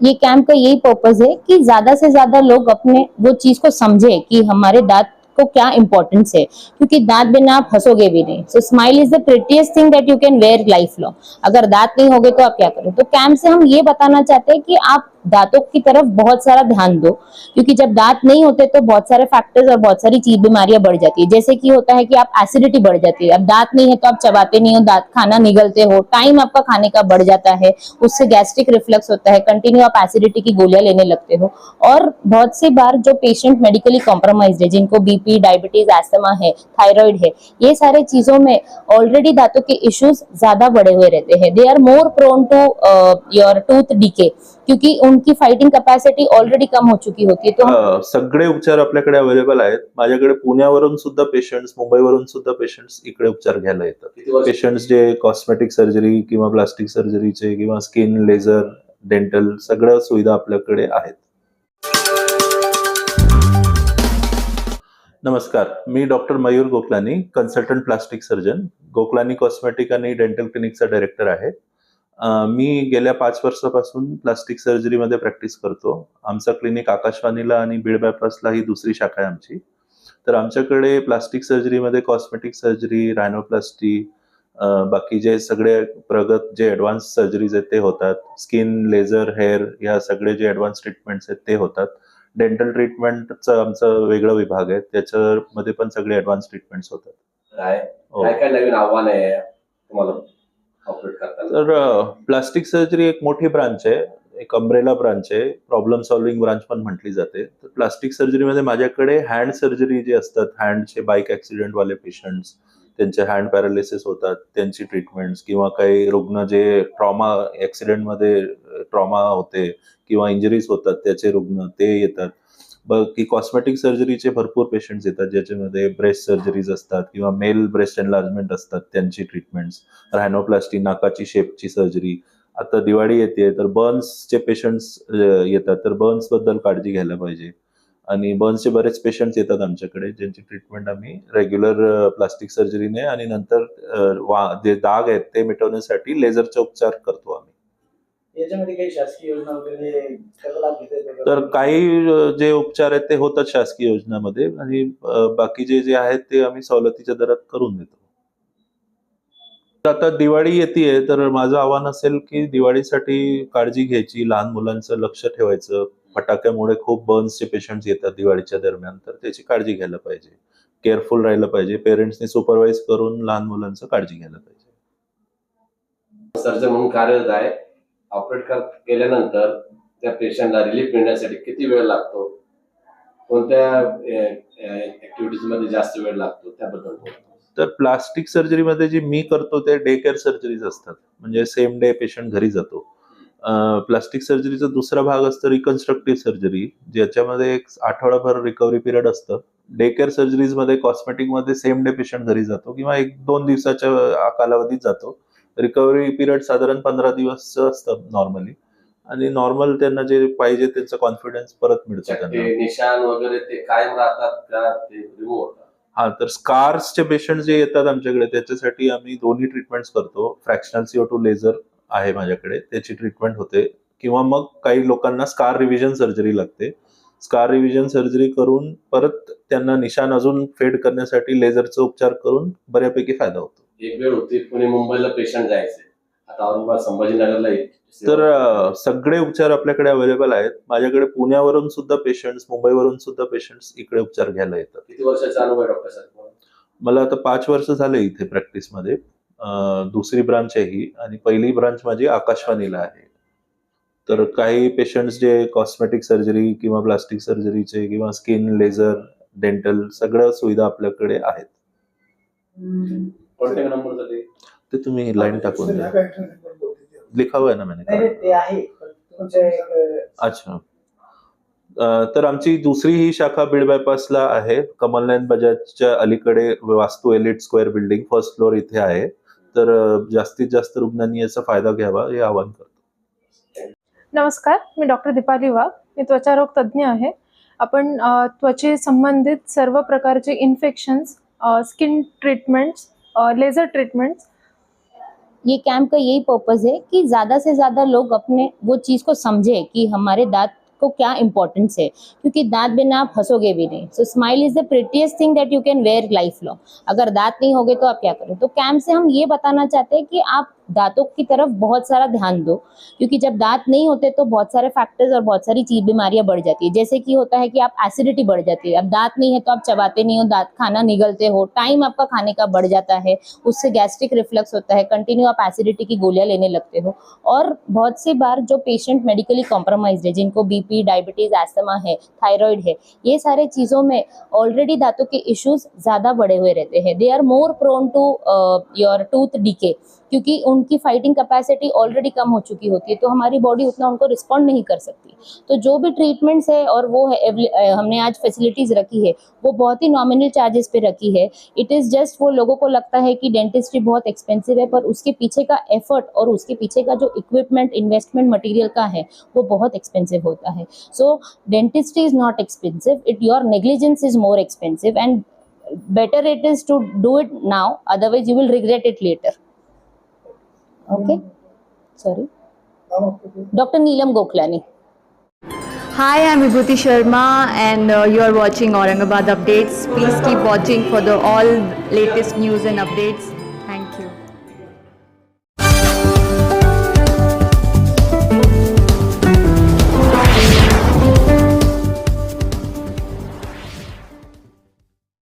ये कैंप का यही पर्पज है कि ज़्यादा से ज़्यादा लोग अपने वो चीज़ को समझे कि हमारे दांत को क्या इंपॉर्टेंस है। क्योंकि दांत बिना आप हंसोगे भी नहीं। So smile is the prettiest thing that you can wear life long अगर दांत नहीं होगे तो आप क्या करें? तो कैंप से हम ये बताना चाहते हैं कि आप दांतों की तरफ़ बहुत सारा ध्यान दो, क्योंकि जब दांत नहीं होते तो बहुत सारे फैक्टर्स और बहुत सारी चीज़ बीमारियाँ बढ़ जाती है। जैसे कि होता है कि आप एसिडिटी बढ़ जाती है। अब दांत नहीं है तो आप चबाते नहीं हो, दांत खाना निगलते हो टाइम आपका खाने का बढ़ जाता है, उससे गैस्ट्रिक रिफ्लक्स होता है कंटिन्यू आप एसिडिटी की गोलियाँ लेने लगते हो। और बहुत सी बार जो पेशेंट मेडिकली कॉम्प्रोमाइज है, जिनको बीपी डायबिटीज़ एस्थमा है थायराइड है, ये सारे चीज़ों में ऑलरेडी दांतों के इश्यूज़ ज़्यादा बढ़े हुए रहते हैं। They are more prone to your tooth decay क्योंकि उनकी फाइटिंग कैपेसिटी ऑलरेडी कम हो चुकी होती है तो सगळे उपचार आपल्याकडे अवेलेबल आहेत. माझ्याकडे पुण्यावरून सुद्धा पेशंट्स मुंबईवरून सुद्धा पेशंट्स इकडे उपचार घ्यायला येतात. पेशंट्स जे कॉस्मेटिक सर्जरी किंवा प्लास्टिक सर्जरीचे किंवा स्किन लेझर डेंटल सगळ्या सुविधा आपल्याकडे आहेत. नमस्कार मी doctor Mayur Gokhlani consultant plastic surgeon Gokhlani cosmetic आणि डेंटल क्लिनिकचा डायरेक्टर आहे. मी गेल्या पाच वर्षापासून प्लास्टिक सर्जरीमध्ये प्रॅक्टिस करतो. आमचा क्लिनिक आकाशवाणीला आणि बीड बायपासला ही दुसरी शाखा आहे आमची. तर आमच्याकडे प्लास्टिक सर्जरीमध्ये कॉस्मेटिक सर्जरी रायनोप्लास्टी बाकी जे सगळे प्रगत जे ॲडव्हान्स सर्जरीज आहेत ते होतात. स्किन लेझर हेअर या सगळे जे ॲडव्हान्स ट्रीटमेंट्स आहेत ते होतात. डेंटल ट्रीटमेंटचा आमचा वेगळा विभाग आहे. त्याच्यामध्ये पण सगळे ॲडव्हान्स ट्रीटमेंट्स होतात. काय? हो. काय काय नवीन आव्हान आहे तुम्हाला? ऑपरेट तर प्लास्टिक सर्जरी एक मोठी ब्रांच आहे. एक अम्ब्रेला ब्रांच आहे. प्रॉब्लेम सॉल्व्हिंग ब्रांच पण म्हटली जाते. तर प्लास्टिक सर्जरीमध्ये माझ्याकडे हँड सर्जरी जे असतात हँडचे बाईक ॲक्सिडेंटवाले पेशंट्स त्यांचे हँड पॅरालिसिस होतात त्यांची ट्रीटमेंट्स किंवा काही रुग्ण जे ट्रॉमा ॲक्सिडेंटमध्ये ट्रॉमा होते किंवा इंजरीज होतात त्याचे रुग्ण ते येतात. की कॉस्मेटिक सर्जरीचे भरपूर पेशंट्स येतात ज्याच्यामध्ये ब्रेस्ट सर्जरीज असतात किंवा मेल ब्रेस्ट एनलार्जमेंट असतात त्यांची ट्रीटमेंट्स रायनोप्लास्टी नाकाची शेपची सर्जरी आता दिवाळी येते तर बर्न्सचे पेशंट्स येतात. तर बर्न्सबद्दल काळजी घ्यायला पाहिजे. आणि बर्न्सचे बरेच पेशंट्स येतात आमच्याकडे ज्यांची ट्रीटमेंट आम्ही रेग्युलर प्लास्टिक सर्जरीने आणि नंतर वा- जे दाग आहेत ते मिटवण्यासाठी लेझरचा उपचार करतो आम्ही. याच्यामध्ये काही शासकीय योजना वगैरे त्याचा लाभ घेता येतो का? तर काही जे उपचार आहेत ते होतात शासकीय योजनामध्ये आणि बाकीचे जे आहेत ते आम्ही सवलतीच्या दरात करून देतो. तर आता दिवाळी येते तर माझं आव्हान असेल की दिवाळीसाठी काळजी घ्यायची लहान मुलांचं लक्ष ठेवायचं. फटाक्यामुळे खूप बर्न्सचे पेशंट्स येतात दिवाळीच्या दरम्यान तर त्याची काळजी घ्यायला पाहिजे. केअरफुल राहायला पाहिजे. पेरेंट्सनी सुपरवाइज करून लहान मुलांचं काळजी घ्यायला पाहिजे. सर्जन म्हणून कार्यरत आहे ऑपरेट कर केल्यानंतर त्या पेशंटला रिलीफ मिळण्यासाठी किती वेळ लागतो? कोणत्या ऍक्टिव्हिटीजमध्ये जास्त वेळ लागतो? त्याबद्दल तर प्लास्टिक सर्जरीमध्ये जी मी करतो ते डे केअर सर्जरीज असतात. म्हणजे सेम डे पेशंट घरी जातो. प्लास्टिक सर्जरीचा दुसरा भाग असतो रिकन्स्ट्रक्टिव्ह सर्जरी ज्याच्यामध्ये एक आठवडाभर रिकव्हरी पिरियड असतं. डे केअर सर्जरीजमध्ये कॉस्मेटिकमध्ये सेम डे पेशंट घरी जातो किंवा एक दोन दिवसाच्या कालावधीत जातो. रिकव्हरी पिरियड साधारण पंधरा दिवस असतं नॉर्मली आणि नॉर्मल त्यांना जे पाहिजे त्यांचा कॉन्फिडन्स परत मिळतो त्यांना. निशाण वगैरे ते कायम राहतात का ते रिमूव्ह होतात? हा तर स्कार्सचे पेशंट जे येतात आमच्याकडे त्याच्यासाठी आम्ही दोन्ही ट्रीटमेंट्स करतो. फ्रॅक्शनल सीओ टू लेझर आहे माझ्याकडे त्याची ट्रीटमेंट होते. किंवा मग काही लोकांना स्कार रिव्हिजन सर्जरी लागते. स्कार रिव्हिजन सर्जरी करून परत त्यांना निशाण अजून फेड करण्यासाठी लेझरचा उपचार करून बऱ्यापैकी फायदा होतो. एक वेळ होती पुणे मुंबईला पेशंट जायचे. आता औरंगाबाद संभाजीनगरला येत. तर सगळे उपचार आपल्याकडे अवेलेबल आहेत. माझ्याकडे पुण्यावरून सुद्धा पेशंट्स मुंबईवरून सुद्धा पेशंट्स इकडे उपचार घ्यायला येतात. किती वर्षाचा अनुभव आहे डॉक्टर साहेब मला आता पाच वर्ष झाले इथे प्रॅक्टिसमध्ये दुसरी ब्रांच आहे ही आणि पहिली ब्रांच माझी आकाशवाणीला आहे. तर काही पेशंट्स जे कॉस्मेटिक सर्जरी किंवा प्लास्टिक सर्जरीचे किंवा स्किन लेझर डेंटल सगळ्या सुविधा आपल्याकडे आहेत. कॉन्टॅक्ट नंबर ते तुम्ही लाईन टाकून द्या. लिखा हुआ है ना मैंने आहे. अच्छा. तर आमची दुसरी ही शाखा बीड बायपासला आहे. कमलनयन बजाजच्या अलीकडे Vastu elite square building first floor इथे आहे. तर जास्तीत जास्त रुग्णांनी याचा फायदा घ्यावा हे आवाहन करतो. नमस्कार मी डॉक्टर दीपाली वाघ. मी त्वचारोग तज्ज्ञ आहे. आपण त्वचे संबंधित सर्व प्रकारचे infections skin treatments laser treatments ये कैंप का यही पर्पज है कि ज़्यादा से ज़्यादा लोग अपने वो चीज़ को समझे कि हमारे दांत को क्या इंपॉर्टेंस है, क्योंकि दांत बिना आप हंसोगे भी नहीं। So smile is the prettiest thing that you can wear life long अगर दांत नहीं होगे तो आप क्या करें तो कैंप से हम ये बताना चाहते हैं कि आप दांतों की तरफ़ बहुत सारा ध्यान दो, क्योंकि जब दांत नहीं होते तो बहुत सारे फैक्टर्स और बहुत सारी चीज़, बीमारियाँ बढ़ जाती है। जैसे कि होता है कि आप एसिडिटी बढ़ जाती है। अब दांत नहीं है तो आप चबाते नहीं हो, दांत खाना निगलते हो टाइम आपका खाने का बढ़ जाता है, उससे गैस्ट्रिक रिफ्लक्स होता है कंटिन्यू आप एसिडिटी की गोलियाँ लेने लगते हो। और बहुत सी बार जो पेशेंट मेडिकली कॉम्प्रोमाइज है, जिनको बीपी डायबिटीज़ एस्थमा है थायराइड है, ये सारे चीज़ों में ऑलरेडी दांतों के इश्यूज़ ज़्यादा बढ़े हुए रहते हैं। They are more prone to your tooth decay क्योंकि उनकी फाइटिंग कैपेसिटी ऑलरेडी कम हो चुकी होती है तो हमारी बॉडी उतना उनको रिस्पॉन्ड नहीं कर सकती। तो जो भी ट्रीटमेंट्स है और वो है हमने आज फैसिलिटीज़ रखी है, वो बहुत ही नॉमिनल चार्जेस पे रखी है। इट इज़ जस्ट वो लोगों को लगता है कि डेंटिस्ट्री बहुत एक्सपेंसिव है, पर उसके पीछे का एफर्ट और उसके पीछे का जो इक्विपमेंट इन्वेस्टमेंट मटेरियल का है, वो बहुत एक्सपेंसिव होता है। So dentistry is not expensive it your negligence is more expensive and better it is to do it now, otherwise you will regret it later okay sorry dr neelam goklani Hi, I'm Vibhuti Sharma and uh, you're watching Aurangabad Updates. Please keep watching for the all latest news and updates.